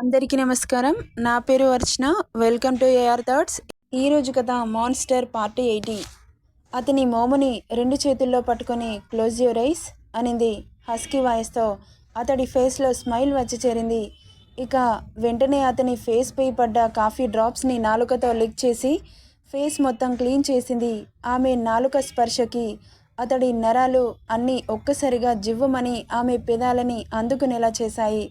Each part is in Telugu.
అందరికీ నమస్కారం. నా పేరు Archana. Welcome to AR thoughts. ఈరోజు కథ మాన్స్టర్ పార్టీ ఎయిటీ. అతని మోముని రెండు చేతుల్లో పట్టుకొని క్లోజ్ యువర్ ఐస్ అనింది హస్కీ వాయిస్తో. అతడి ఫేస్లో స్మైల్ వచ్చి చేరింది. ఇక వెంటనే అతని ఫేస్ పై పడ్డ కాఫీ డ్రాప్స్ని నాలుకతో లిక్ చేసి ఫేస్ మొత్తం క్లీన్ చేసింది. ఆమె నాలుక స్పర్శకి అతడి నరాలు అన్నీ ఒక్కసారిగా జివ్వమని ఆమె పెదాలని అందుకునేలా చేశాయి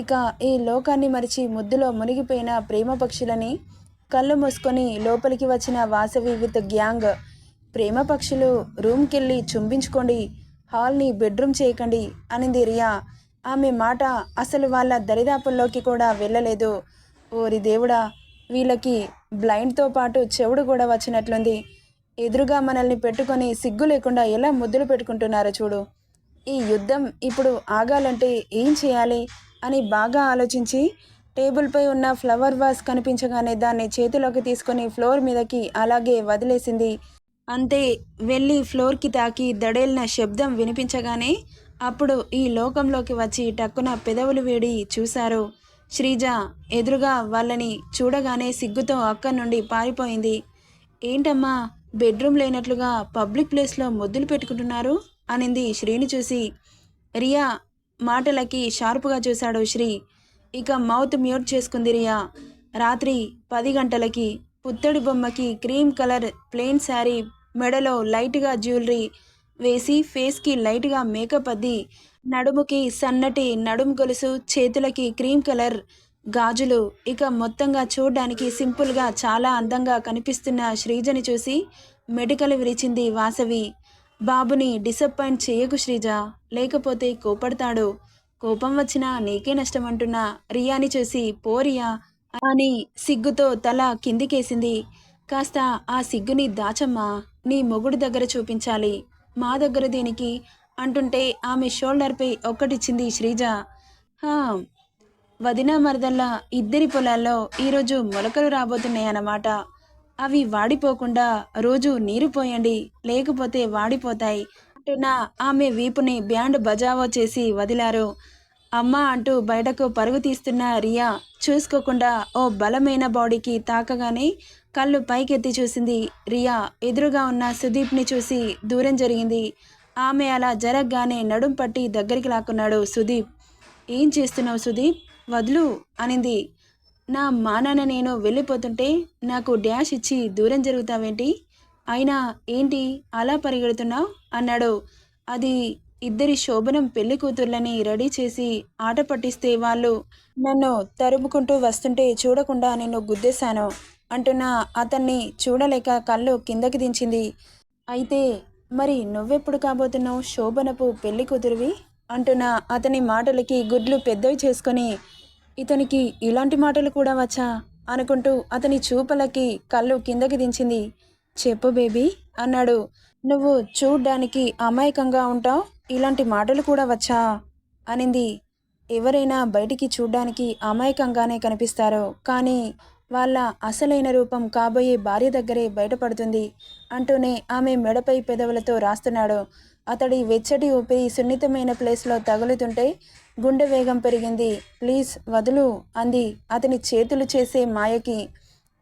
ఇక ఈ లోకాన్ని మరిచి ముద్దులో మునిగిపోయిన ప్రేమ పక్షులని కళ్ళు మూసుకొని లోపలికి వచ్చిన వాసవి విత్ గ్యాంగ్. ప్రేమ పక్షులు రూమ్కెళ్ళి చుంబించుకోండి హాల్ని బెడ్రూమ్ చేయకండి అనింది రియా. ఆమె మాట అసలు వాళ్ళ దరిదాపుల్లోకి కూడా వెళ్ళలేదు. ఓరి దేవుడా వీళ్ళకి బ్లైండ్తో పాటు చెవుడు కూడా వచ్చినట్లుంది. ఎదురుగా మనల్ని పెట్టుకొని సిగ్గు లేకుండా ఎలా ముద్దులు పెట్టుకుంటున్నారో చూడు. ఈ యుద్ధం ఇప్పుడు ఆగాలంటే ఏం చేయాలి? అని బాగా ఆలోచించి టేబుల్పై ఉన్న ఫ్లవర్ వాస్ కనిపించగానే దాన్ని చేతిలోకి తీసుకొని ఫ్లోర్ మీదకి అలాగే వదిలేసింది. అంతే వెళ్ళి ఫ్లోర్కి తాకి దడేలిన శబ్దం వినిపించగానే అప్పుడు ఈ లోకంలోకి వచ్చి టక్కున పెదవులు వేడి చూశారు. శ్రీజ ఎదురుగా వాళ్ళని చూడగానే సిగ్గుతో అక్కడి నుండి పారిపోయింది. ఏంటమ్మా బెడ్రూమ్ లేనట్లుగా పబ్లిక్ ప్లేస్లో ముద్దులు పెట్టుకుంటున్నారు? అనింది శ్రీని చూసి. రియా మాటలకి షార్పుగా చూశాడు శ్రీ. ఇక మౌత్ మ్యూట్ చేసుకుంది రియా. రాత్రి పది గంటలకి పుత్తడి బొమ్మకి క్రీమ్ కలర్ ప్లెయిన్ శారీ మెడలో లైట్గా జ్యువెలరీ వేసి ఫేస్కి లైట్గా మేకప్ అద్ది. నడుముకి సన్నటి నడుము గొలుసు చేతులకి క్రీమ్ కలర్ గాజులు. ఇక మొత్తంగా చూడడానికి సింపుల్గా చాలా అందంగా కనిపిస్తున్న శ్రీజని చూసి మెడికల్ విరిచింది వాసవి. బాబుని డిసప్పాయింట్ చేయకు శ్రీజ. లేకపోతే కోపడతాడు. కోపం వచ్చినా నీకే నష్టం అంటున్నా రియాని చూసి పోరియా అని సిగ్గుతో తల కిందికేసింది. కాస్త ఆ సిగ్గుని దాచమ్మా. నీ మొగుడు దగ్గర చూపించాలి. మా దగ్గర దీనికి అంటుంటే ఆమె షోల్డర్పై ఒక్కటిచ్చింది శ్రీజ. హా వదిన మరదల్లా ఇద్దరి పొలాల్లో ఈరోజు మొలకలు రాబోతున్నాయన్నమాట. అవి వాడిపోకుండా రోజు నీరు పోయండి లేకపోతే వాడిపోతాయి అంటున్న ఆమె వీపుని బ్యాండ్ బజావో చేసి వదిలారు. అమ్మ అంటూ బయటకు పరుగు తీస్తున్న రియా చూసుకోకుండా ఓ బలమైన బాడీకి తాకగానే కళ్ళు పైకెత్తి చూసింది. రియా ఎదురుగా ఉన్న సుదీప్ని చూసి దూరం జరిగింది. ఆమె అలా జరగగానే నడుం పట్టి దగ్గరికి లాక్కున్నాడు సుదీప్. ఏం చేస్తున్నావు సుదీప్? వదులు అనింది. నా మానాన్న నేను వెళ్ళిపోతుంటే నాకు డ్యాష్ ఇచ్చి దూరం జరుగుతావేంటి? అయినా ఏంటి అలా పరిగెడుతున్నావు? అన్నాడు. అది ఇద్దరి శోభనం పెళ్ళి కూతుర్లని రెడీ చేసి ఆట పట్టిస్తే వాళ్ళు నన్ను తరుముకుంటూ వస్తుంటే చూడకుండా నిన్ను గుద్దేశాను అంటున్న అతన్ని చూడలేక కళ్ళు కిందకి దించింది. అయితే మరి నువ్వెప్పుడు కాబోతున్నావు శోభనపు పెళ్ళి కూతురువి? అంటున్న అతని మాటలకి గుడ్లు పెద్దవి చేసుకొని ఇతనికి ఇలాంటి మాటలు కూడా వచ్చా? అనుకుంటూ అతని చూపలకి కళ్ళు కిందకి దించింది. చెప్పు బేబీ అన్నాడు. నువ్వు చూడ్డానికి అమాయకంగా ఉంటావు ఇలాంటి మాటలు కూడా వచ్చా? అనింది. ఎవరైనా బయటికి చూడ్డానికి అమాయకంగానే కనిపిస్తారో కానీ వాళ్ళ అసలైన రూపం కాబోయే భార్య దగ్గరే బయటపడుతుంది అంటూనే ఆమె మెడపై పెదవులతో రాస్తున్నాడు. అతడి వెచ్చటి ఊపిరి సున్నితమైన ప్లేస్లో తగులుతుంటే గుండె వేగం పెరిగింది. ప్లీజ్ వదులు అంది అతని చేతులు చేసే మాయకి.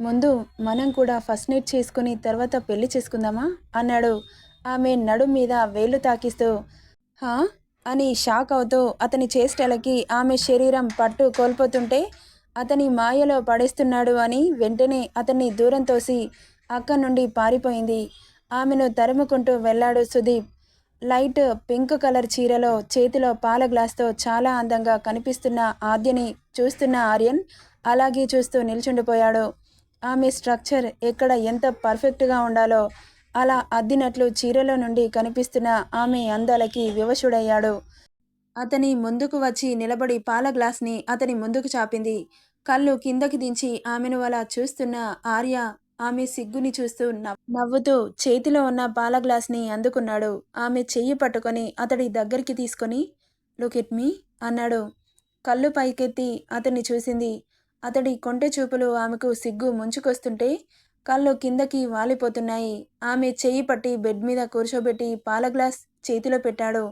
ముందు మనం కూడా ఫస్ట్ నైట్ చేసుకుని తర్వాత పెళ్ళి చేసుకుందామా? అన్నాడు. ఆమె నడుం మీద వేలు తాకిస్తూ హా? అని షాక్ అవుతూ అతని చేష్టలకి ఆమె శరీరం పట్టు కోల్పోతుంటే అతని మాయలో పడేస్తున్నాడు అని వెంటనే అతన్ని దూరం తోసి అక్కడి నుండి పారిపోయింది. ఆమెను తరుముకుంటూ వెళ్ళాడు సుదీప్. లైట్ పింక్ కలర్ చీరలో చేతిలో పాల గ్లాస్తో చాలా అందంగా కనిపిస్తున్న ఆద్యని చూస్తున్న ఆర్యన్ అలాగే చూస్తూ నిల్చుండిపోయాడు. ఆమె స్ట్రక్చర్ ఎక్కడ ఎంత పర్ఫెక్ట్గా ఉండాలో అలా అద్దినట్లు చీరలో నుండి కనిపిస్తున్న ఆమె అందాలకి వివశుడయ్యాడు. అతని ముందుకు వచ్చి నిలబడి పాల గ్లాస్ని అతని ముందుకు చాపింది. కళ్ళు కిందకి దించి ఆమెను అలా చూస్తున్న ఆర్య ఆమె సిగ్గుని చూస్తూ నవ్వుతూ చేతిలో ఉన్న పాల గ్లాస్ని అందుకున్నాడు. ఆమె చెయ్యి పట్టుకొని అతడి దగ్గరికి తీసుకొని లుక్ ఇట్ మీ అన్నాడు. కళ్ళు పైకెత్తి అతన్ని చూసింది. అతడి కొంటె చూపులు ఆమెకు సిగ్గు ముంచుకొస్తుంటే కళ్ళు కిందకి వాలిపోతున్నాయి. ఆమె చెయ్యి పట్టి బెడ్ మీద కూర్చోబెట్టి పాల గ్లాస్ చేతిలో పెట్టాడు.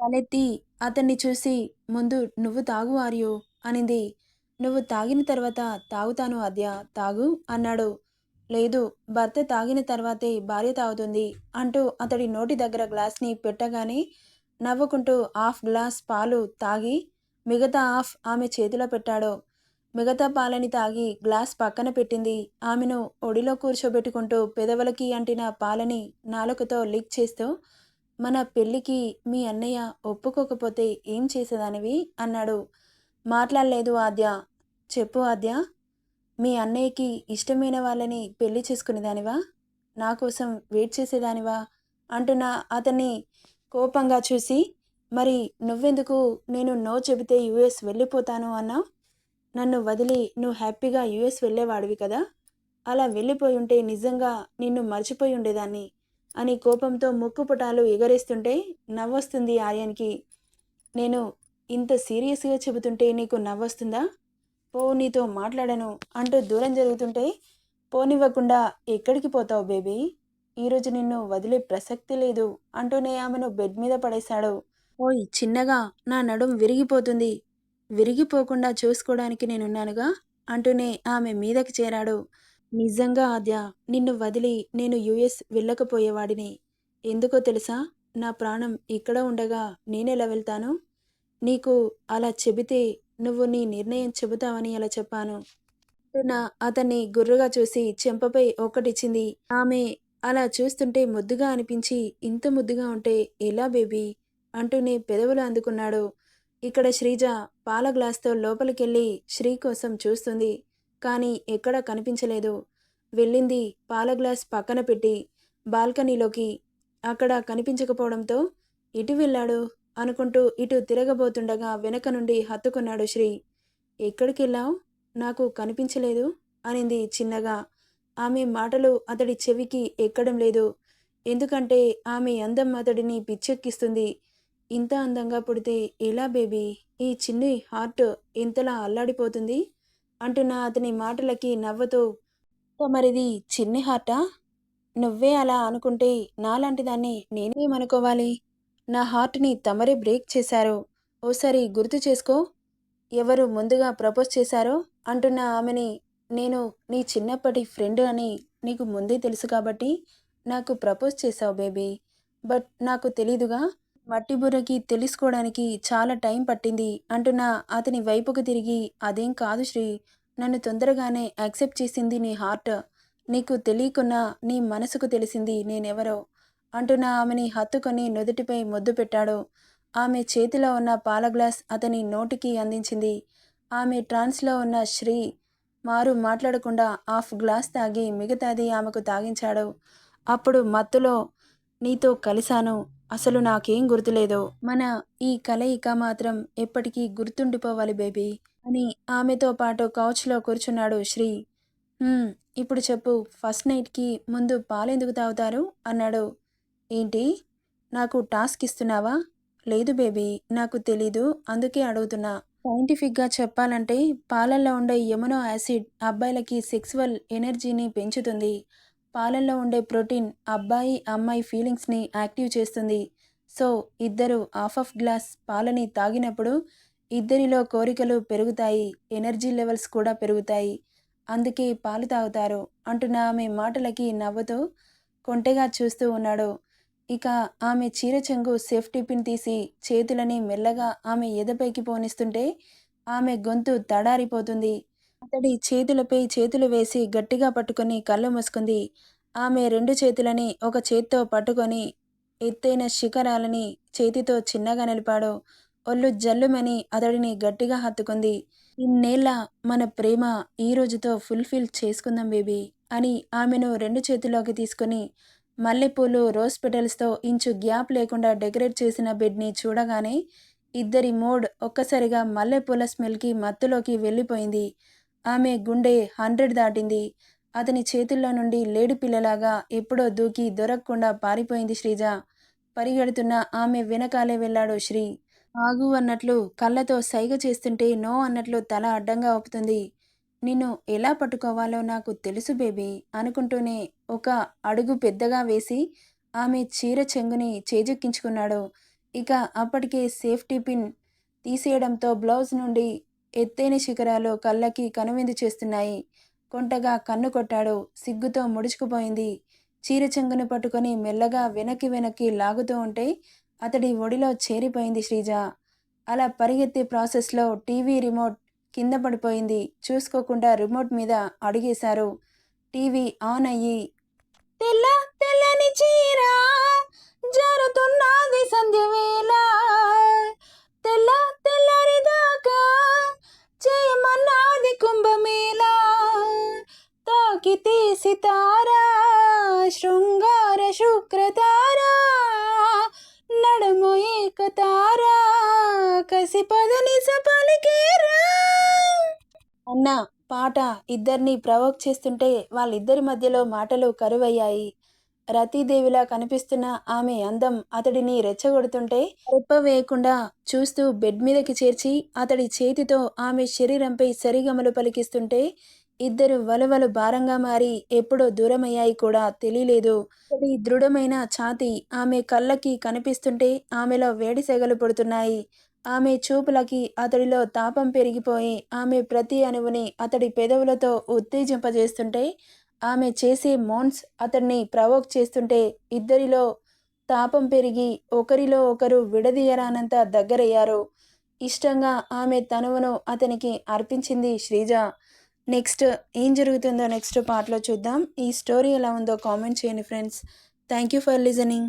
తలెత్తి అతన్ని చూసి ముందు నువ్వు తాగు ఆర్యు అనింది. నువ్వు తాగిన తర్వాత తాగుతాను అద్య తాగు అన్నాడు. లేదు భర్త తాగిన తర్వాతే భార్య తాగుతుంది అంటూ అతడి నోటి దగ్గర గ్లాస్ని పెట్టగానే నవ్వుకుంటూ హాఫ్ గ్లాస్ పాలు తాగి మిగతా హాఫ్ ఆమె చేతిలో పెట్టాడు. మిగతా పాలని తాగి గ్లాస్ పక్కన పెట్టింది. ఆమెను ఒడిలో కూర్చోబెట్టుకుంటూ పెదవులకి అంటిన పాలని నాలుకతో లీక్ చేస్తూ మన పెళ్ళికి మీ అన్నయ్య ఒప్పుకోకపోతే ఏం చేసేదానివి? అన్నాడు. మాట్లాడలేదు ఆద్య. చెప్పు ఆద్య. మీ అన్నయ్యకి ఇష్టమైన వాళ్ళని పెళ్ళి చేసుకునేదానివా? నా కోసం వెయిట్ చేసేదానివా? అంటున్న అతన్ని కోపంగా చూసి మరి నువ్వెందుకు నేను నో చెబితే యుఎస్ వెళ్ళిపోతాను అన్నా నన్ను వదిలి నువ్వు హ్యాపీగా యుఎస్ వెళ్ళేవాడివి కదా? అలా వెళ్ళిపోయి ఉంటే నిజంగా నిన్ను మర్చిపోయి ఉండేదాన్ని అని కోపంతో ముక్కు పుటాలు ఎగరేస్తుంటే నవ్వొస్తుంది ఆర్యన్కి. నేను ఇంత సీరియస్గా చెబుతుంటే నీకు నవ్వొస్తుందా? పో నీతో మాట్లాడను అంటూ దూరం జరుగుతుంటే పోనివ్వకుండా ఎక్కడికి పోతావు బేబీ? ఈరోజు నిన్ను వదిలే ప్రసక్తి లేదు అంటూనే ఆమెను బెడ్ మీద పడేశాడు. ఓయ్ చిన్నగా నా నడుం విరిగిపోతుంది. విరిగిపోకుండా చూసుకోవడానికి నేనున్నానుగా? అంటూనే ఆమె మీదకి చేరాడు. నిజంగా ఆద్య నిన్ను వదిలి నేను యుఎస్ వెళ్ళకపోయేవాడిని. ఎందుకో తెలుసా? నా ప్రాణం ఇక్కడ ఉండగా నేనెలా వెళ్తాను? నీకు అలా చెబితే నువ్వు నీ నిర్ణయం చెబుతావని అలా చెప్పాను. నా అతన్ని గుర్రుగా చూసి చెంపపై ఒక్కటిచ్చింది ఆమె అలా చూస్తుంటే ముద్దుగా అనిపించి ఇంత ముద్దుగా ఉంటే ఎలా బేబీ? అంటూనే పెదవులు అందుకున్నాడు. ఇక్కడ శ్రీజ పాల గ్లాస్తో లోపలికెళ్ళి శ్రీ కోసం చూస్తుంది. కానీ ఎక్కడా కనిపించలేదు. వెళ్ళింది పాల గ్లాస్ పక్కన పెట్టి బాల్కనీలోకి. అక్కడ కనిపించకపోవడంతో ఇటు వెళ్ళాడు? అనుకుంటూ ఇటు తిరగబోతుండగా వెనక నుండి హత్తుకున్నాడు శ్రీ. ఎక్కడికెళ్ళావు? నాకు కనిపించలేదు అనింది చిన్నగా. ఆమె మాటలు అతడి చెవికి ఎక్కడం లేదు. ఎందుకంటే ఆమె అందం అతడిని పిచ్చెక్కిస్తుంది. ఇంత అందంగా పుడితే ఎలా బేబీ? ఈ చిన్ని హార్ట్ ఇంతలా అల్లాడిపోతుంది? అంటున్న అతని మాటలకి నవ్వుతూ మరిది చిన్ని హార్టా? నువ్వే అలా అనుకుంటే నాలాంటి దాన్ని నేనేమనుకోవాలి? నా హార్ట్ని తమరే బ్రేక్ చేశారు ఓసారి గుర్తు చేసుకో. ఎవరు ముందుగా ప్రపోజ్ చేశారో అంటున్న ఆమెని నేను నీ చిన్నప్పటి ఫ్రెండ్ అని నీకు ముందే తెలుసు కాబట్టి నాకు ప్రపోజ్ చేశావు బేబీ. బట్ నాకు తెలీదుగా మట్టి బుర్రకి తెలుసుకోవడానికి చాలా టైం పట్టింది అంటున్న అతని వైపుకు తిరిగి అదేం కాదు శ్రీ నన్ను తొందరగానే యాక్సెప్ట్ చేసింది నీ హార్ట్. నీకు తెలియకున్నా నీ మనసుకు తెలిసింది నేనెవరో. అంటున్న ఆమెని హత్తుకొని నుదుటిపై ముద్దు పెట్టాడు. ఆమె చేతిలో ఉన్న పాల గ్లాస్ అతని నోటికి అందించింది. ఆమె ట్రాన్స్లో ఉన్న శ్రీ మారు మాట్లాడకుండా హాఫ్ గ్లాస్ తాగి మిగతాది ఆమెకు తాగించాడు. అప్పుడు మత్తులో నీతో కలిశాను. అసలు నాకేం గుర్తులేదు. మన ఈ కలయిక మాత్రం ఎప్పటికీ గుర్తుండిపోవాలి బేబీ అని ఆమెతో పాటు కౌచ్లో కూర్చున్నాడు శ్రీ. ఇప్పుడు చెప్పు. ఫస్ట్ నైట్కి ముందు పాలెందుకు తాగుతారు? అన్నాడు. ఏంటి? నాకు టాస్క్ ఇస్తున్నావా? లేదు బేబీ నాకు తెలీదు అందుకే అడుగుతున్నా. సైంటిఫిక్గా చెప్పాలంటే పాలల్లో ఉండే యమునో యాసిడ్ అబ్బాయిలకి సెక్సువల్ ఎనర్జీని పెంచుతుంది. పాలల్లో ఉండే ప్రోటీన్ అబ్బాయి అమ్మాయి ఫీలింగ్స్ని యాక్టివ్ చేస్తుంది. సో ఇద్దరు హాఫ్ ఆఫ్ గ్లాస్ పాలని తాగినప్పుడు ఇద్దరిలో కోరికలు పెరుగుతాయి ఎనర్జీ లెవెల్స్ కూడా పెరుగుతాయి. అందుకే పాలు తాగుతారు అంటున్న ఆమె మాటలకి నవ్వుతూ కొంటెగా చూస్తూ ఉన్నాడు. ఇక ఆమె చీర చెంగు సేఫ్టీ పిన్ తీసి చేతులని మెల్లగా ఆమె ఎదపైకి పోనిస్తుంటే ఆమె గొంతు తడారిపోతుంది. అతడి చేతులపై చేతులు వేసి గట్టిగా పట్టుకొని కళ్ళు మూసుకుంది. ఆమె రెండు చేతులని ఒక చేత్తో పట్టుకొని ఎత్తైన శిఖరాలని చేతితో చిన్నగా నిలిపాడు. ఒళ్ళు జల్లుమని అతడిని గట్టిగా హత్తుకుంది. ఇన్నేళ్ళ మన ప్రేమ ఈ రోజుతో ఫుల్ఫిల్ చేసుకుందాం బేబీ అని ఆమెను రెండు చేతుల్లోకి తీసుకుని మల్లెపూలు రోజ్ పెటల్స్తో ఇంచు గ్యాప్ లేకుండా డెకరేట్ చేసిన బెడ్ని చూడగానే ఇద్దరి మూడ్ ఒక్కసారిగా మల్లెపూల స్మెల్కి మత్తులోకి వెళ్ళిపోయింది. ఆమె గుండె హండ్రెడ్ దాటింది. అతని చేతుల్లో నుండి లేడి పిల్లలాగా ఎప్పుడో దూకి దొరకకుండా పారిపోయింది శ్రీజ. పరిగెడుతున్న ఆమె వెనకాలే వెళ్ళాడు శ్రీ. ఆగు అన్నట్లు కళ్ళతో సైగ చేస్తుంటే నో అన్నట్లు తల అడ్డంగా ఒప్పుతుంది నిన్ను ఎలా పట్టుకోవాలో నాకు తెలుసు బేబీ అనుకుంటూనే ఒక అడుగు పెద్దగా వేసి ఆమె చీర చెంగుని చేజెక్కించుకున్నాడు. ఇక అప్పటికే సేఫ్టీ పిన్ తీసేయడంతో బ్లౌజ్ నుండి ఎత్తైన శిఖరాలు కళ్ళకి కనువిందు చేస్తున్నాయి. కొంటగా కన్ను కొట్టాడు. సిగ్గుతో ముడుచుకుపోయింది. చీర చెంగును పట్టుకొని మెల్లగా వెనక్కి వెనక్కి లాగుతూ ఉంటే అతడి ఒడిలో చేరిపోయింది శ్రీజ. అలా పరిగెత్తే ప్రాసెస్లో టీవీ రిమోట్ కింద పడిపోయింది. చూసుకోకుండా రిమోట్ మీద అడిగేశారు. టీవీ ఆన్ అయ్యి తెల్ల తెల్లని చీర జరుగుతున్నది సంధ్య వేళ. తెల్ల తెల్లని దాకా చేయమన్నది కుంభమేళ. తాకి తీసి తార అన్న పాట ఇద్దరిని ప్రవోక్ చేస్తుంటే వాళ్ళిద్దరి మధ్యలో మాటలు కరువయ్యాయి. రతీదేవిలా కనిపిస్తున్న ఆమె అందం అతడిని రెచ్చగొడుతుంటే రెప్ప వేయకుండా చూస్తూ బెడ్ మీదకి చేర్చి అతడి చేతితో ఆమె శరీరంపై సరిగమలు పలికిస్తుంటే ఇద్దరు వలవలు భారంగా మారి ఎప్పుడో దూరమయ్యాయి కూడా తెలియలేదు. అతడి దృఢమైన ఛాతి ఆమె కళ్ళకి కనిపిస్తుంటే ఆమెలో వేడి సెగలు పడుతున్నాయి. ఆమె చూపులకి అతడిలో తాపం పెరిగిపోయి ఆమె ప్రతి అణువుని అతడి పెదవులతో ఉత్తేజింపజేస్తుంటే ఆమె చేసే మోన్స్ అతడిని ప్రవోక్ చేస్తుంటే ఇద్దరిలో తాపం పెరిగి ఒకరిలో ఒకరు విడదీయరానంత దగ్గరయ్యారు. ఇష్టంగా ఆమె తనువును అతనికి అర్పించింది శ్రీజ. నెక్స్ట్ ఏం జరుగుతుందో నెక్స్ట్ పార్ట్లో చూద్దాం. ఈ స్టోరీ ఎలా ఉందో కామెంట్ చేయండి friends. Thank you for listening.